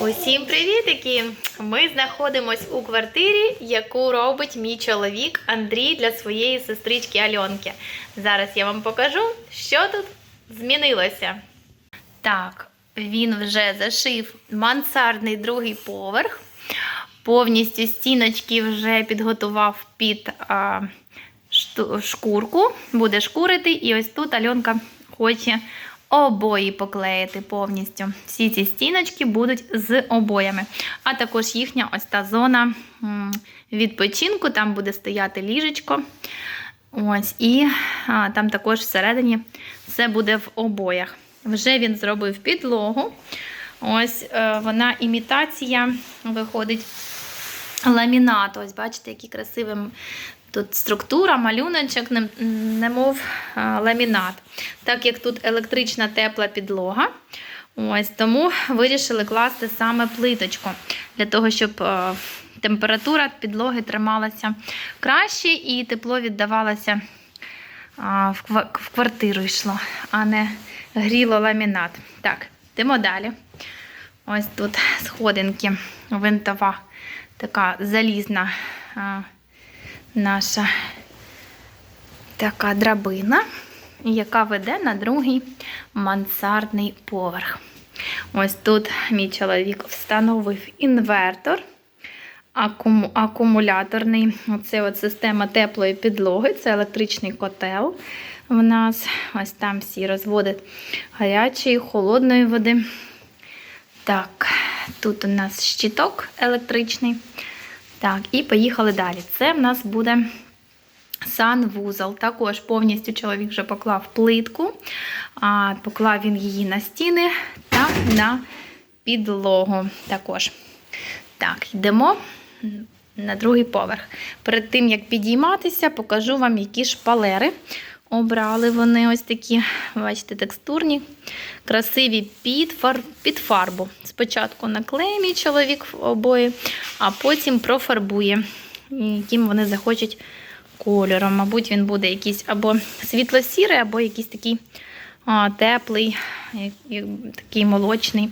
Усім привітики! Ми знаходимось у квартирі, яку робить мій чоловік Андрій для своєї сестрички Альонки. Зараз я вам покажу, що тут змінилося. Так, він вже зашив мансардний другий поверх. Повністю стіночки вже підготував під а, шкурку, буде шкурити. І ось тут Альонка хоче обої поклеїти повністю. Всі ці стіночки будуть з обоями. А також їхня ось та зона відпочинку, там буде стояти ліжечко. Ось, і а, там також всередині все буде в обоях. Вже він зробив підлогу. Ось е, вона імітація виходить ламінату. Ось бачите, який красивий тут структура, малюночок, немов е, ламінат. Так як тут електрична тепла підлога. Ось тому вирішили класти саме плиточку для того, щоб е, температура підлоги трималася краще і тепло віддавалося в квартиру йшло, а не гріло ламінат. Так, йдемо далі. Ось тут сходинки, винтова така залізна наша така драбина, яка веде на другий мансардний поверх. Ось тут мій чоловік встановив інвертор акуму- акумуляторний. Оце от система теплої підлоги, це електричний котел. В нас ось там всі розводи гарячої, холодної води. Так, тут у нас щиток електричний. Так, і поїхали далі. Це в нас буде санвузол. Також повністю чоловік вже поклав плитку, а, поклав він її на стіни та на підлогу також. Так, йдемо на другий поверх. Перед тим, як підійматися, покажу вам, які шпалери обрали вони ось такі, бачите, текстурні, красиві під, фар... під фарбу. Спочатку наклеє чоловік в обої, а потім профарбує, яким вони захочуть кольором. Мабуть, він буде якийсь або світло-сірий, або якийсь такий а, теплий, такий молочний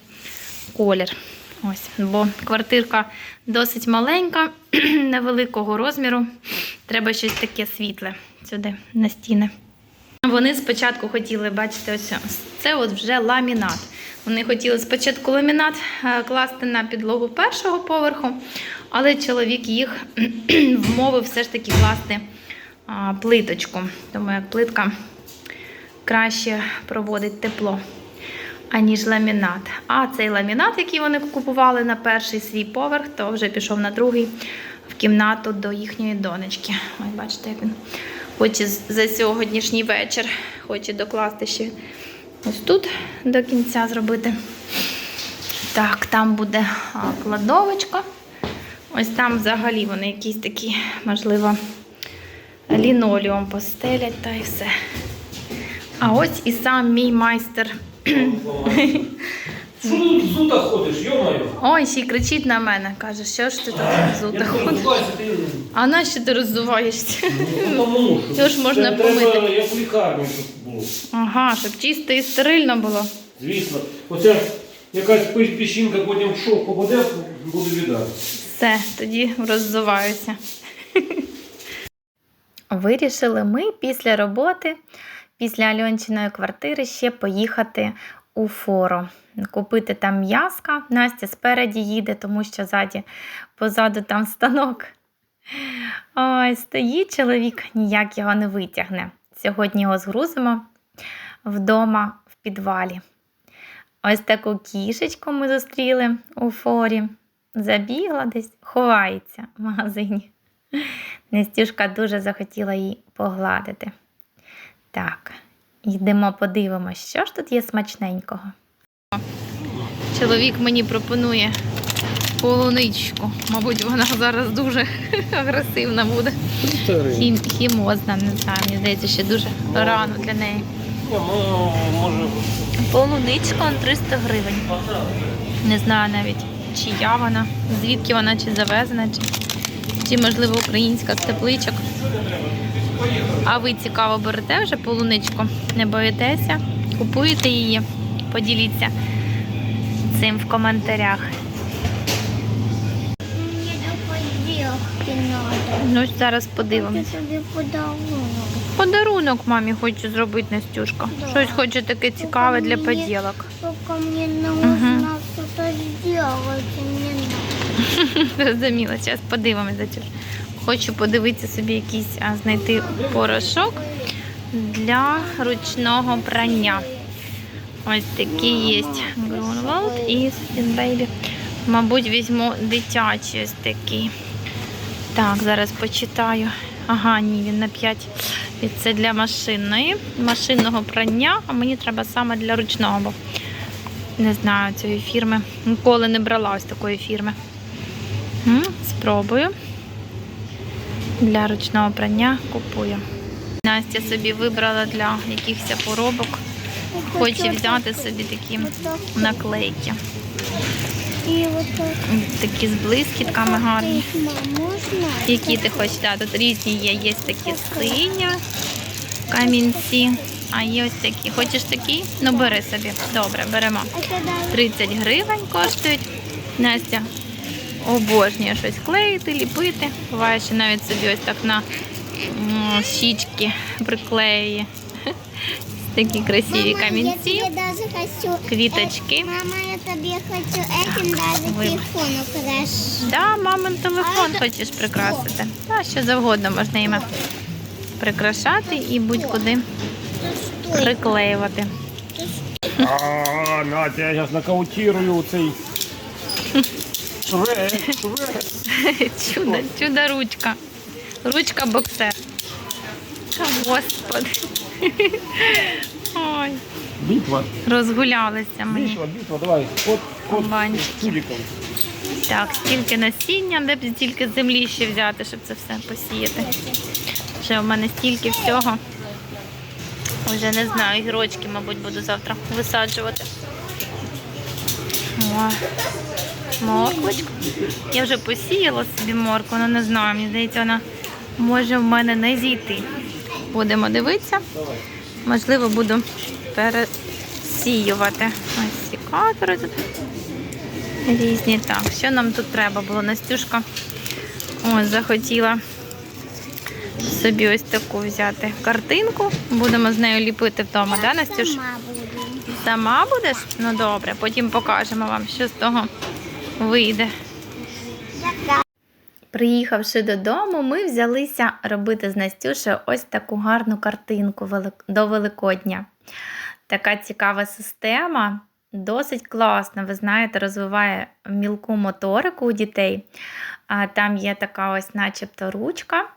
колір. Ось, бо квартирка досить маленька, невеликого розміру. Треба щось таке світле сюди на стіни. Вони спочатку хотіли, бачите, ось це от вже ламінат. Вони хотіли спочатку ламінат е, класти на підлогу першого поверху, але чоловік їх вмовив все ж таки класти плиточку. Тому як плитка краще проводить тепло, аніж ламінат. А цей ламінат, який вони купували на перший свій поверх, то вже пішов на другий в кімнату до їхньої донечки. Ось бачите, як він хоче з- за сьогоднішній вечір, хоче докласти ще ось тут до кінця зробити. Так, там буде кладовочка. Ось там взагалі вони якісь такі, можливо, лінолеум постелять та і все. А ось і сам мій майстер. Що ти тут зута ходиш, йо-моє? Ой, ще й кричить на мене. Каже, що ж ти тут Я кажу, ходиш? «Вася, ти А нащо ти роздуваєшся? ну, тому що Його ж можна це треба, помити. як в лікарні тут було. Ага, щоб чисто і стерильно було. Звісно. Оця якась пи- піщинка потім в шов попаде, буде біда. Все, тоді роззуваюся. Вирішили ми після роботи, після Альончиної квартири ще поїхати у фору. Купити там м'яска. Настя спереді їде, тому що ззаді, позаду там станок. Ой, стоїть чоловік, ніяк його не витягне. Сьогодні його згрузимо вдома в підвалі. Ось таку кішечку ми зустріли у форі. Забігла десь, ховається в магазині. Нестюшка дуже захотіла її погладити. Так, йдемо подивимося, що ж тут є смачненького. Чоловік мені пропонує полуничку. Мабуть, вона зараз дуже агресивна буде. Хім, хімозна, не знаю, мені здається, ще дуже рано для неї. Полуничка он 300 гривень. Не знаю навіть, чия вона, звідки вона, чи завезена, чи, чи можливо українська з тепличок. А ви цікаво берете вже полуничку? Не боїтеся? Купуєте її? Поділіться цим в коментарях. Ну, зараз подивимось. Подарунок мамі хочу зробити Настюшка. Да. Щось хоче таке цікаве для поділок. Мені нужно щось Розуміла, зараз подивимось. Хочу подивитися собі якийсь, а знайти порошок для ручного прання. Ось такі є Grunwald і Baby. Мабуть, візьму дитячий ось такий. Так, зараз почитаю. Ага, ні, він на 5. І це для машинної, машинного прання, а мені треба саме для ручного, бо не знаю цієї фірми. Ніколи не брала ось такої фірми. Спробую. Для ручного прання купую. Настя собі вибрала для якихось поробок. Хоче взяти собі такі наклейки. Такі з блискітками гарні. Які ти хочеш? Да, тут різні є. Є такі сині камінці, а є ось такі. Хочеш такі? Ну бери собі. Добре, беремо. 30 гривень коштують. Настя обожнює щось клеїти, ліпити. Буває, що навіть собі ось так на щічки приклеює. Такі красиві Мама, камінці, Я тебе даже хочу... квіточки. Мама, я тебе хочу этим даже телефон украшу. Да, мамин телефон А, хочеш прикрасити. Та що завгодно можна їм прикрашати і будь-куди приклеювати. А, Надя, я зараз нокаутирую цей. Чудо, чудо ручка. Ручка боксер. Господи. Ой, Битва, розгулялися мені. битва, битва, давай, кот, кот з чудиком. Так, стільки насіння, де б стільки землі ще взяти, щоб це все посіяти. Вже в мене стільки всього. Вже не знаю, гірочки, мабуть, буду завтра висаджувати. О, морквочку. Я вже посіяла собі морку, але не знаю, мені здається, вона може в мене не зійти. Будемо дивитися. Можливо, буду пересіювати. Ось сікатори тут різні. Так, що нам тут треба було? Настюшка ось захотіла собі ось таку взяти картинку. Будемо з нею ліпити вдома, да, Настюш? Сама буду. Сама будеш? Ну добре, потім покажемо вам, що з того вийде. Приїхавши додому, ми взялися робити з Настюшею ось таку гарну картинку до Великодня. Така цікава система, досить класна. Ви знаєте, розвиває мілку моторику у дітей. Там є така ось, начебто, ручка.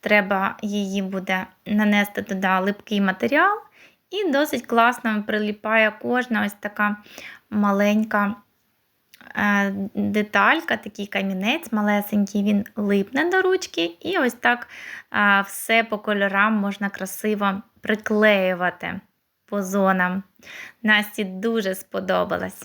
Треба її буде нанести туди липкий матеріал. І досить класно приліпає кожна ось така маленька деталька, такий камінець малесенький, він липне до ручки, і ось так е, все по кольорам можна красиво приклеювати по зонам. Насті дуже сподобалось.